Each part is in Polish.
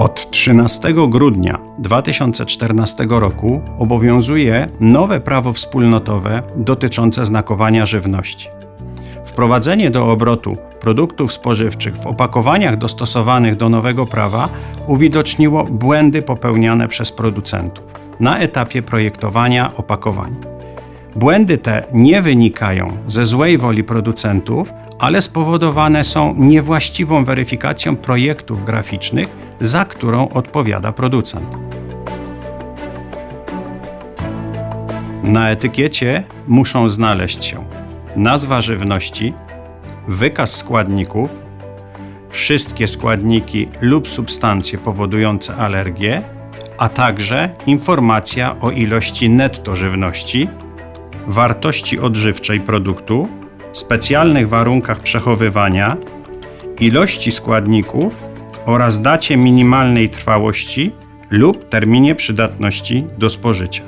Od 13 grudnia 2014 roku obowiązuje nowe prawo wspólnotowe dotyczące znakowania żywności. Wprowadzenie do obrotu produktów spożywczych w opakowaniach dostosowanych do nowego prawa uwidoczniło błędy popełniane przez producentów na etapie projektowania opakowań. Błędy te nie wynikają ze złej woli producentów, ale spowodowane są niewłaściwą weryfikacją projektów graficznych, za którą odpowiada producent. Na etykiecie muszą znaleźć się nazwa żywności, wykaz składników, wszystkie składniki lub substancje powodujące alergię, a także informacja o ilości netto żywności, wartości odżywczej produktu, specjalnych warunkach przechowywania, ilości składników oraz dacie minimalnej trwałości lub terminie przydatności do spożycia.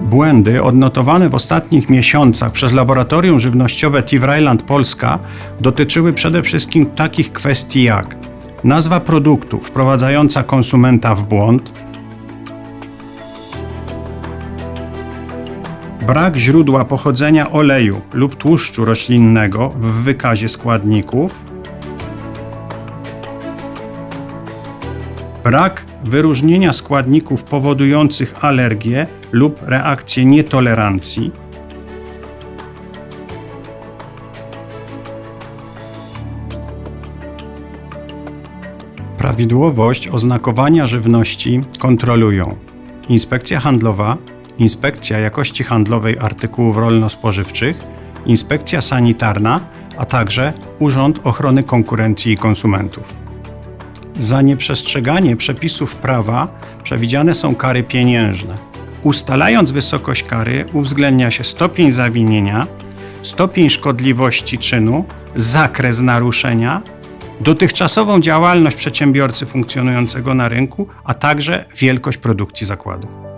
Błędy odnotowane w ostatnich miesiącach przez laboratorium żywnościowe Tivreiland Polska dotyczyły przede wszystkim takich kwestii jak nazwa produktu wprowadzająca konsumenta w błąd, brak źródła pochodzenia oleju lub tłuszczu roślinnego w wykazie składników, brak wyróżnienia składników powodujących alergię lub reakcję nietolerancji, Prawidłowość oznakowania żywności kontrolują Inspekcja Handlowa, Inspekcja Jakości Handlowej Artykułów Rolno-Spożywczych, Inspekcja Sanitarna, a także Urząd Ochrony Konkurencji i Konsumentów. Za nieprzestrzeganie przepisów prawa przewidziane są kary pieniężne. Ustalając wysokość kary, uwzględnia się stopień zawinienia, stopień szkodliwości czynu, zakres naruszenia, dotychczasową działalność przedsiębiorcy funkcjonującego na rynku, a także wielkość produkcji zakładu.